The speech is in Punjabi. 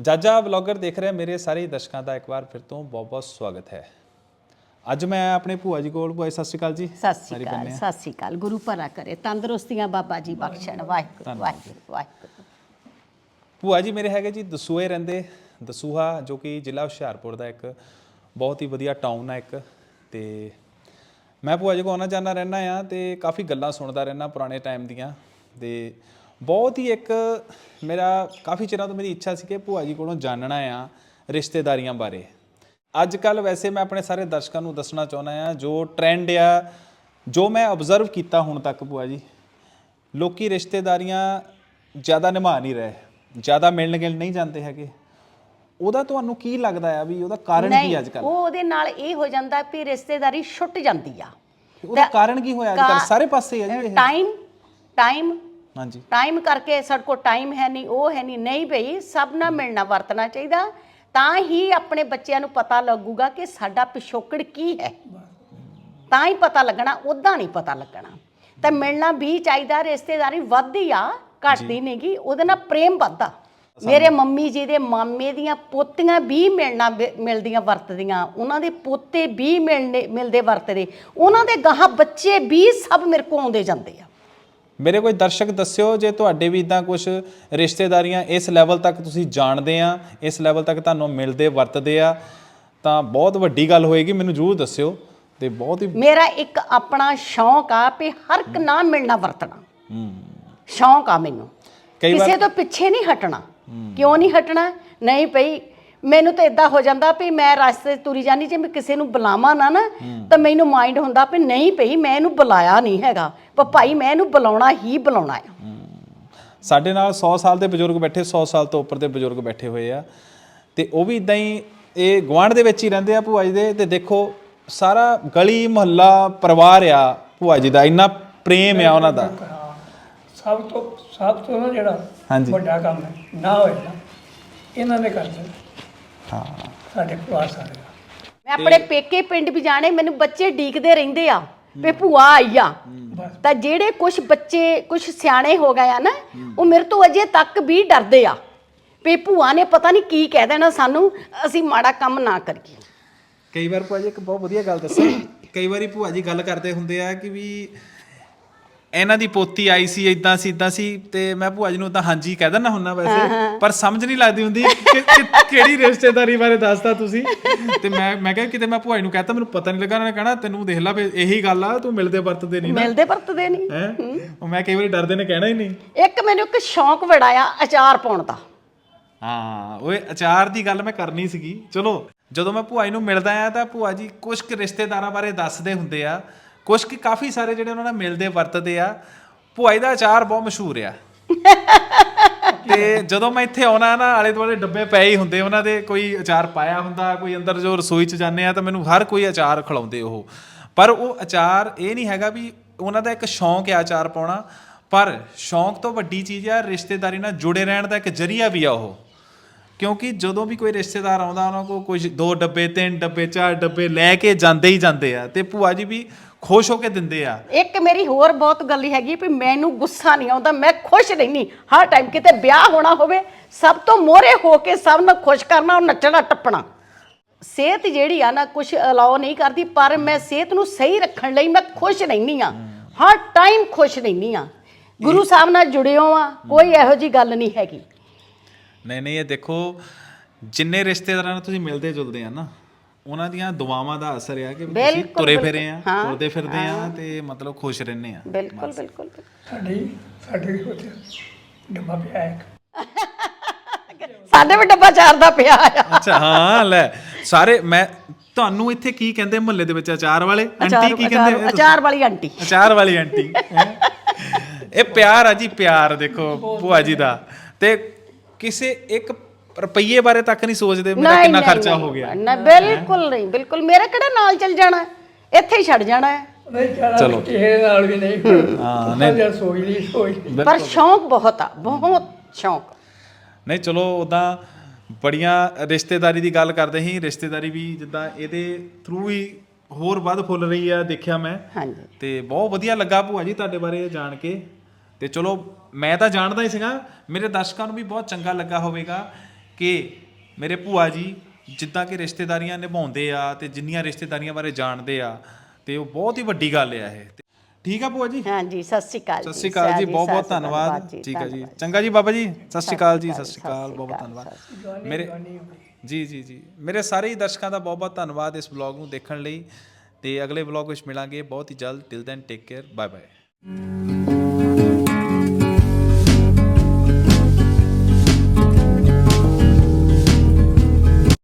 ਜਾਜਾ ਵਲੌਗਰ ਦੇਖ ਰਹੇ ਮੇਰੇ ਸਾਰੇ ਦਰਸ਼ਕਾਂ ਦਾ ਇੱਕ ਵਾਰ ਫਿਰ ਤੋਂ ਬਹੁਤ-ਬਹੁਤ ਸਵਾਗਤ ਹੈ। ਅੱਜ ਮੈਂ ਆਪਣੇ ਭੂਆ ਜੀ ਕੋਲ ਭੂਆ ਜੀ ਸਤਿ ਸ਼੍ਰੀ ਅਕਾਲ ਜੀ। ਸਤਿ ਸਾਰੀ ਅਕਾਲ। ਸਤਿ ਸ੍ਰੀ ਅਕਾਲ। ਗੁਰੂ ਭਲਾ ਕਰੇ ਤੰਦਰੁਸਤੀਆਂ ਬਾਬਾ ਜੀ ਬਖਸ਼ਣ। ਵਾਹਿਗੁਰੂ। ਵਾਹਿਗੁਰੂ ਵਾਹਿਗੁਰੂ। ਭੂਆ ਜੀ ਮੇਰੇ ਹੈਗੇ ਜੀ ਦਸੂਏ ਰਹਿੰਦੇ ਦਸੂਹਾ ਜੋ ਕਿ ਜ਼ਿਲ੍ਹਾ ਹੁਸ਼ਿਆਰਪੁਰ ਦਾ ਇੱਕ ਬਹੁਤ ਹੀ ਵਧੀਆ ਟਾਊਨ ਹੈ ਇੱਕ। ਤੇ ਮੈਂ ਭੂਆ ਜੀ ਕੋਲ ਆਉਣਾ ਜਾਣਾ ਰਹਿਣਾ ਆ ਤੇ ਕਾਫੀ ਗੱਲਾਂ ਸੁਣਦਾ ਰਹਿਣਾ ਪੁਰਾਣੇ ਟਾਈਮ ਦੀਆਂ। ਤੇ ਬਹੁਤ ਹੀ ਇੱਕ ਮੇਰਾ ਕਾਫੀ ਚਿਰਾਂ ਤੋਂ ਮੇਰੀ ਇੱਛਾ ਸੀ ਕਿ ਭੂਆ ਜੀ ਕੋਲੋਂ ਜਾਣਨਾ ਆ ਰਿਸ਼ਤੇਦਾਰੀਆਂ ਬਾਰੇ। ਅੱਜ ਕੱਲ ਵੈਸੇ ਮੈਂ ਆਪਣੇ ਸਾਰੇ ਦਰਸ਼ਕਾਂ ਨੂੰ ਦੱਸਣਾ ਚਾਹੁੰਦਾ ਆ ਜੋ ਟ੍ਰੈਂਡ ਆ ਜੋ ਮੈਂ ਆਬਜ਼ਰਵ ਕੀਤਾ ਹੁਣ ਤੱਕ ਭੂਆ ਜੀ ਲੋਕੀ ਰਿਸ਼ਤੇਦਾਰੀਆਂ ਜ਼ਿਆਦਾ ਨਿਭਾ ਨਹੀਂ ਰਹੇ ਜ਼ਿਆਦਾ ਮਿਲਣ ਗਿਲਣ ਨਹੀਂ ਜਾਂਦੇ ਹੈਗੇ। ਉਹਦਾ ਤੁਹਾਨੂੰ ਕੀ ਲੱਗਦਾ ਆ ਵੀ ਉਹਦਾ ਕਾਰਨ ਕੀ ਅੱਜ ਕੱਲ ਉਹ ਉਹਦੇ ਨਾਲ ਇਹ ਹੋ ਜਾਂਦਾ ਵੀ ਰਿਸ਼ਤੇਦਾਰੀ ਛੁੱਟ ਜਾਂਦੀ ਆ। ਉਹਦਾ ਕਾਰਨ ਕੀ ਹੋਇਆ ਅੱਜ ਕੱਲ ਸਾਰੇ ਪਾਸੇ ਆ ਜੀ ਇਹ। ਟਾਈਮ ਟਾਈਮ ਹਾਂਜੀ। ਟਾਈਮ ਕਰਕੇ ਸਾਡੇ ਕੋਲ ਟਾਈਮ ਹੈ ਨਹੀਂ ਉਹ ਹੈ ਨਹੀਂ। ਨਹੀਂ ਭਈ ਸਭ ਨਾਲ ਮਿਲਣਾ ਵਰਤਣਾ ਚਾਹੀਦਾ। ਤਾਂ ਹੀ ਆਪਣੇ ਬੱਚਿਆਂ ਨੂੰ ਪਤਾ ਲੱਗੂਗਾ ਕਿ ਸਾਡਾ ਪਿਛੋਕੜ ਕੀ ਹੈ। ਤਾਂ ਹੀ ਪਤਾ ਲੱਗਣਾ ਉਦਾਂ ਨਹੀਂ ਪਤਾ ਲੱਗਣਾ। ਤਾਂ ਮਿਲਣਾ ਵੀ ਚਾਹੀਦਾ ਰਿਸ਼ਤੇਦਾਰੀ ਵੱਧਦੀ ਆ ਘਟਦੀ ਨਹੀਂਗੀ ਉਹਦੇ ਨਾਲ ਪ੍ਰੇਮ ਵੱਧਦਾ। ਮੇਰੇ ਮੰਮੀ ਜੀ ਦੇ ਮਾਮੇ ਦੀਆਂ ਪੋਤੀਆਂ ਵੀ ਮਿਲਣਾ ਮਿਲਦੀਆਂ ਵਰਤਦੀਆਂ। ਉਹਨਾਂ ਦੇ ਪੋਤੇ ਵੀ ਮਿਲਣੇ ਮਿਲਦੇ ਵਰਤਦੇ। ਉਹਨਾਂ ਦੇ ਗਾਹਾਂ ਬੱਚੇ ਵੀ ਸਭ ਮੇਰੇ ਕੋਲ ਆਉਂਦੇ ਜਾਂਦੇ ਆ। ਮੇਰੇ ਕੋਈ ਦਰਸ਼ਕ ਦੱਸਿਓ ਜੇ ਤੁਹਾਡੇ ਵੀ ਇਦਾਂ ਕੁਝ ਰਿਸ਼ਤੇਦਾਰੀਆਂ ਇਸ ਲੈਵਲ ਤੱਕ ਤੁਸੀਂ ਜਾਣਦੇ ਆ ਇਸ ਲੈਵਲ ਤੱਕ ਤੁਹਾਨੂੰ ਮਿਲਦੇ ਵਰਤਦੇ ਆ ਤਾਂ ਬਹੁਤ ਵੱਡੀ ਗੱਲ ਹੋਏਗੀ ਮੈਨੂੰ ਜ਼ਰੂਰ ਦੱਸਿਓ ਤੇ ਬਹੁਤ ਹੀ ਮੇਰਾ ਇੱਕ ਆਪਣਾ ਸ਼ੌਂਕ ਆ ਵੀ ਹਰ ਇੱਕ ਨਾਲ ਮਿਲਣਾ ਵਰਤਣਾ। ਸ਼ੌਂਕ ਆ ਮੈਨੂੰ। ਕਿਸੇ ਤੋਂ ਪਿੱਛੇ ਨਹੀਂ ਹਟਣਾ। ਕਿਉਂ ਨਹੀਂ ਹਟਣਾ? ਨਹੀਂ ਭਈ ਮੈਨੂੰ ਤਾਂ ਇਦਾਂ ਹੋ ਜਾਂਦਾ ਵੀ ਮੈਂ ਰਸਤੇ 'ਚ ਤੁਰੀ ਜਾਂਦੀ ਜੇ ਮੈਂ ਕਿਸੇ ਨੂੰ ਬੁਲਾਵਾਂ ਨਾ ਨਾ ਤਾਂ ਮੈਨੂੰ ਮਾਈਂਡ ਹੁੰਦਾ ਵੀ ਨਹੀਂ ਭਈ ਮੈਂ ਇਹਨੂੰ ਬੁਲਾਇਆ ਨਹੀਂ ਹੈਗਾ। ਪਰ ਭਾਈ ਮੈਂ ਇਹਨੂੰ ਬੁਲਾਉਣਾ ਹੀ ਬੁਲਾਉਣਾ ਆ। ਸਾਡੇ ਨਾਲ 100 ਸਾਲ ਦੇ ਬਜ਼ੁਰਗ ਬੈਠੇ 100 ਸਾਲ ਤੋਂ ਉੱਪਰ ਦੇ ਬਜ਼ੁਰਗ ਬੈਠੇ ਹੋਏ ਆ। ਤੇ ਉਹ ਵੀ ਇਦਾਂ ਹੀ ਇਹ ਗੁਆਂਢ ਦੇ ਵਿੱਚ ਹੀ ਰਹਿੰਦੇ ਆ ਭੂਆ ਜੀ ਦੇ। ਤੇ ਦੇਖੋ ਸਾਰਾ ਗਲੀ ਮੁਹੱਲਾ ਪਰਿਵਾਰ ਆ ਭੂਆ ਜੀ ਦਾ। ਇੰਨਾ ਪ੍ਰੇਮ ਆ ਉਹਨਾਂ ਦਾ। ਹਾਂ। ਸਭ ਤੋਂ ਸਭ ਤੋਂ ਨਾ ਜਿਹੜਾ ਹਾਂਜੀ। ਵੱਡਾ ਕੰਮ ਹੈ ਨਾ ਹੋਏ ਨਾ ਇਹਨਾਂ ਨੇ ਕਰ ਹਾਂ ਸਾਡੇ ਪਰਿਵਾਰ ਸਾਰੇ। ਦਾ। ਮੈਂ ਆਪਣੇ ਪੇਕੇ ਪਿੰਡ ਵੀ ਜਾਣੇ ਮੈਨੂੰ ਬੱਚੇ ਡੀਕਦੇ ਰਹਿੰਦੇ ਆ। ਵੀ ਭੂਆ ਆਈ ਆ। ਬਸ। ਤਾਂ ਜਿਹੜੇ ਕੁਝ ਬੱਚੇ ਕੁਝ ਸਿਆਣੇ ਹੋ ਗਏ ਆ ਨਾ ਉਹ ਮੇਰੇ ਤੋਂ ਅਜੇ ਤੱਕ ਵੀ ਡਰਦੇ ਆ। ਵੀ ਭੂਆ ਨੇ ਪਤਾ ਨਹੀਂ ਕੀ ਕਹਿ ਦੇਣਾ ਸਾਨੂੰ ਅਸੀਂ ਮਾੜਾ ਕੰਮ ਨਾ ਕਰੀਏ। ਕਈ ਵਾਰ ਭੂਆ ਜੀ ਇੱਕ ਬਹੁਤ ਵਧੀਆ ਗੱਲ ਦੱਸਾਂ। ਕਈ ਵਾਰੀ ਭੂਆ ਜੀ ਗੱਲ ਕਰਦੇ ਹੁੰਦੇ ਆ ਕਿ ਵੀ ਇਹਨਾਂ ਦੀ ਪੋਤੀ ਆਈ ਸੀ ਇਦਾਂ ਸੀ ਇਦਾਂ ਸੀ ਤੇ ਮੈਂ ਭੂਆ ਜੀ ਨੂੰ ਤਾਂ ਹਾਂਜੀ ਕਹਿ ਦਿੰਦਾ ਹੁੰਨਾ ਵੈਸੇ ਪਰ ਸਮਝ ਨਹੀਂ ਲੱਗਦੀ ਹੁੰਦੀ ਕਿ ਕਿ- ਕਿਹੜੀ ਰਿਸ਼ਤੇਦਾਰੀ ਬਾਰੇ ਦੱਸਦਾ ਤੁਸੀਂ। ਤੇ ਮੈਂ ਮੈਂ ਕਿਹਾ ਕਿਤੇ ਮੈਂ ਭੂਆ ਜੀ ਨੂੰ ਕਹਤਾ ਮੈਨੂੰ ਪਤਾ ਨਹੀਂ ਲੱਗਾ ਉਹਨਾਂ ਨੇ ਕਹਿਣਾ ਤੈਨੂੰ ਦੇਖ ਲਾ ਵੀ ਇਹੀ ਗੱਲ ਆ ਤੂੰ ਮਿਲਦੇ ਵਰਤਦੇ ਨਹੀਂ ਨਾ। ਮਿਲਦੇ ਵਰਤਦੇ ਨਹੀਂ। ਹੈ? ਉਹ ਮੈਂ ਕਈ ਵਾਰੀ ਡਰਦੇ ਨੇ ਕਹਿਣਾ ਹੀ ਨਹੀਂ। ਇੱਕ ਮੈਨੂੰ ਇੱਕ ਸ਼ੌਂਕ ਵੜਾਇਆ ਅਚਾਰ ਪਾਉਣ ਦਾ। ਹਾਂ ਓਏ ਅਚਾਰ ਦੀ ਗੱਲ ਮੈਂ ਕਰਨੀ ਸੀਗੀ। ਚਲੋ ਜਦੋਂ ਮੈਂ ਭੂਆ ਜੀ ਨੂੰ ਮਿਲਦਾ ਆ ਤਾਂ ਭੂਆ ਜੀ ਕੁਝ ਕੁ ਰਿਸ਼ਤੇਦਾਰਾਂ ਬਾਰੇ ਦੱਸਦੇ ਹੁੰਦੇ ਆ। ਕੁਝ ਕੁ ਕਾਫੀ ਸਾਰੇ ਜਿਹੜੇ ਉਹਨਾਂ ਨਾਲ ਮਿਲਦੇ ਵਰਤਦੇ ਆ ਭੂਆ ਜੀ ਦਾ ਅਚਾਰ ਬਹੁਤ ਮਸ਼ਹੂਰ ਆ। ਤੇ ਜਦੋਂ ਮੈਂ ਇੱਥੇ ਆਉਣਾ ਨਾ ਆਲੇ ਦੁਆਲੇ ਡੱਬੇ ਪਏ ਹੀ ਹੁੰਦੇ ਉਹਨਾਂ ਦੇ ਕੋਈ ਅਚਾਰ ਪਾਇਆ ਹੁੰਦਾ ਕੋਈ ਅੰਦਰ ਜੋ ਰਸੋਈ 'ਚ ਜਾਂਦੇ ਆ ਤਾਂ ਮੈਨੂੰ ਹਰ ਕੋਈ ਅਚਾਰ ਖਿਲਾਉਂਦੇ ਉਹ। ਪਰ ਉਹ ਅਚਾਰ ਇਹ ਨਹੀਂ ਹੈਗਾ ਵੀ ਉਹਨਾਂ ਦਾ ਇੱਕ ਸ਼ੌਂਕ ਆ ਅਚਾਰ ਪਾਉਣਾ ਪਰ ਸ਼ੌਂਕ ਤੋਂ ਵੱਡੀ ਚੀਜ਼ ਆ ਰਿਸ਼ਤੇਦਾਰੀ ਨਾਲ ਜੁੜੇ ਰਹਿਣ ਦਾ ਇੱਕ ਜਰੀਆ ਵੀ ਆ ਉਹ। ਕਿਉਂਕਿ ਜਦੋਂ ਵੀ ਕੋਈ ਰਿਸ਼ਤੇਦਾਰ ਆਉਂਦਾ ਉਹਨਾਂ ਕੋਲ ਕੁਝ ਦੋ ਡੱਬੇ ਤਿੰਨ ਡੱਬੇ ਚਾਰ ਡੱਬੇ ਲੈ ਕੇ ਜਾਂਦੇ ਹੀ ਜਾਂਦੇ ਆ ਤੇ ਭੂਆ ਜੀ ਵੀ ਖੁਸ਼ ਹੋ ਕੇ ਦਿੰਦੇ ਆ। ਇੱਕ ਮੇਰੀ ਹੋਰ ਬਹੁਤ ਗੱਲ ਹੈਗੀ ਵੀ ਮੈਨੂੰ ਗੁੱਸਾ ਨਹੀਂ ਆਉਂਦਾ ਮੈਂ ਖੁਸ਼ ਰਹਿਨੀ ਹਰ ਟਾਈਮ ਕਿਤੇ ਵਿਆਹ ਹੋਣਾ ਹੋਵੇ ਸਭ ਤੋਂ ਮੋਹਰੇ ਹੋ ਕੇ ਸਭ ਨੂੰ ਖੁਸ਼ ਕਰਨਾ ਔਰ ਨੱਚਣਾ ਟੱਪਣਾ। ਸਿਹਤ ਜਿਹੜੀ ਆ ਨਾ ਕੁਝ ਅਲਾਉ ਨਹੀਂ ਕਰਦੀ ਪਰ ਮੈਂ ਸਿਹਤ ਨੂੰ ਸਹੀ ਰੱਖਣ ਲਈ ਮੈਂ ਖੁਸ਼ ਰਹਿਨੀ ਆ। ਹਰ ਟਾਈਮ ਖੁਸ਼ ਰਹਿਨੀ ਆ। ਗੁਰੂ ਸਾਹਿਬ ਨਾਲ ਜੁੜਿਓ ਆ ਕੋਈ ਇਹੋ ਜੀ ਗੱਲ ਨਹੀਂ ਹੈਗੀ। ਨਹੀਂ ਨਹੀਂ ਇਹ ਦੇਖੋ ਜਿੰਨੇ ਰਿਸ਼ਤੇਦਾਰਾਂ ਨਾਲ ਤੁਸੀਂ ਮਿਲਦੇ ਜੁਲਦੇ ਆ ਨਾ ਉਹਨਾਂ ਦੀਆਂ ਦੁਆਵਾਂ ਦਾ ਅਸਰ ਆ ਕਿ ਬਿਲਕੁਲ, ਤੁਰੇ। ਫਿਰੇ ਆ ਹਾਂ, ਤੁਰਦੇ ਫਿਰਦੇ ਆ ਤੇ ਮਤਲਬ ਖੁਸ਼ ਰਹਿੰਦੇ ਆ। ਬਿਲਕੁਲ ਬਿਲਕੁਲ। ਸਾਡੀ ਸਾਡੇ ਉੱਥੇ ਡੱਬਾ ਪਿਆ ਹੈ ਇੱਕ। ਸਾਡੇ ਵੀ ਡੱਬਾ ਚਾਰ ਦਾ ਪਿਆ ਆ। ਅੱਛਾ ਹਾਂ ਲੈ। ਸਾਰੇ ਮੈਂ ਤੁਹਾਨੂੰ ਇੱਥੇ ਕੀ ਕਹਿੰਦੇ ਮੁਹੱਲੇ ਦੇ ਵਿੱਚ ਅਚਾਰ ਵਾਲੇ? ਆਂਟੀ ਕੀ ਕਹਿੰਦੇ? ਅਚਾਰ ਅਚਾਰ ਵਾਲੀ ਆਂਟੀ। ਅਚਾਰ ਵਾਲੀ ਆਂਟੀ। ਹੈਂ। ਇਹ ਪਿਆਰ ਆ ਜੀ ਪਿਆਰ ਦੇਖੋ ਭੂਆ ਜੀ ਦਾ। ਤੇ ਕਿਸੇ ਇੱਕ ਰੁਪਈਏ ਬਾਰੇ ਤੱਕ ਨਹੀਂ ਸੋਚਦੇ ਮੇਰਾ ਕਿੰਨਾ ਖਰਚਾ ਹੋ ਗਿਆ। ਨਾ ਬਿਲਕੁਲ ਨਹੀਂ ਬਿਲਕੁਲ। ਮੇਰੇ ਕਿਹੜਾ ਨਾਲ ਚੱਲ ਜਾਣਾ? ਇੱਥੇ ਹੀ ਛੱਡ ਜਾਣਾ ਹੈ। ਨਹੀਂ ਕਿਸੇ ਨਾਲ ਵੀ ਨਹੀਂ। ਹਾਂ, ਨਹੀਂ। ਨਹੀਂ ਸੋਚ ਲਈ ਸੋਚ ਪਰ ਸ਼ੌਂਕ ਬਹੁਤ ਆ ਬਹੁਤ ਸ਼ੌਂਕ। ਨਹੀਂ ਚਲੋ ਉਦਾਂ ਬੜੀਆਂ ਰਿਸ਼ਤੇਦਾਰੀ ਦੀ ਗੱਲ ਕਰਦੇ ਸੀ। ਰਿਸ਼ਤੇਦਾਰੀ ਵੀ ਜਿੱਦਾਂ ਇਹਦੇ ਥਰੂ ਹੀ ਹੋਰ ਵੱਧ ਫੁੱਲ ਰਹੀ ਆ ਦੇਖਿਆ ਮੈਂ। ਹਾਂਜੀ। ਤੇ ਬਹੁਤ ਵਧੀਆ ਲੱਗਾ ਭੂਆ ਜੀ ਤੁਹਾਡੇ ਬਾਰੇ ਜਾਣ ਕੇ। ਤੇ ਚਲੋ ਮੈਂ ਤਾਂ ਜਾਣਦਾ ਹੀ ਸੀਗਾ। ਮੇਰੇ ਦਰਸ਼ਕਾਂ ਨੂੰ ਵੀ ਬਹੁਤ ਚੰਗਾ ਲੱਗਾ ਹੋਵੇਗਾ। ਕਿ ਮੇਰੇ ਭੂਆ ਜੀ ਜਿੱਦਾਂ ਕਿ ਰਿਸ਼ਤੇਦਾਰੀਆਂ ਨਿਭਾਉਂਦੇ ਆ ਤੇ ਜਿੰਨੀਆਂ ਰਿਸ਼ਤੇਦਾਰੀਆਂ ਬਾਰੇ ਜਾਣਦੇ ਆ ਤੇ ਉਹ ਬਹੁਤ ਹੀ ਵੱਡੀ ਗੱਲ ਆ ਇਹ। ਠੀਕ ਆ ਭੂਆ ਜੀ? ਹਾਂਜੀ ਸਤਿ ਸ਼੍ਰੀ ਅਕਾਲ ਸਤਿ ਸ਼੍ਰੀ ਅਕਾਲ ਜੀ ਬਹੁਤ ਬਹੁਤ ਧੰਨਵਾਦ। ਠੀਕ ਹੈ ਜੀ। ਚੰਗਾ ਜੀ ਬਾਬਾ ਜੀ ਸਤਿ ਸ਼੍ਰੀ ਅਕਾਲ ਜੀ ਸਤਿ ਸ਼੍ਰੀ ਅਕਾਲ ਬਹੁਤ ਬਹੁਤ ਧੰਨਵਾਦ। ਮੇਰੇ ਜੀ ਜੀ ਜੀ। ਮੇਰੇ ਸਾਰੇ ਹੀ ਦਰਸ਼ਕਾਂ ਦਾ ਬਹੁਤ ਬਹੁਤ ਧੰਨਵਾਦ ਇਸ ਵਲੌਗ ਨੂੰ ਦੇਖਣ ਲਈ। ਤੇ ਅਗਲੇ ਵਲੌਗ ਵਿੱਚ ਮਿਲਾਂਗੇ। ਬਹੁਤ ਹੀ ਜਲਦ। Till then take care bye bye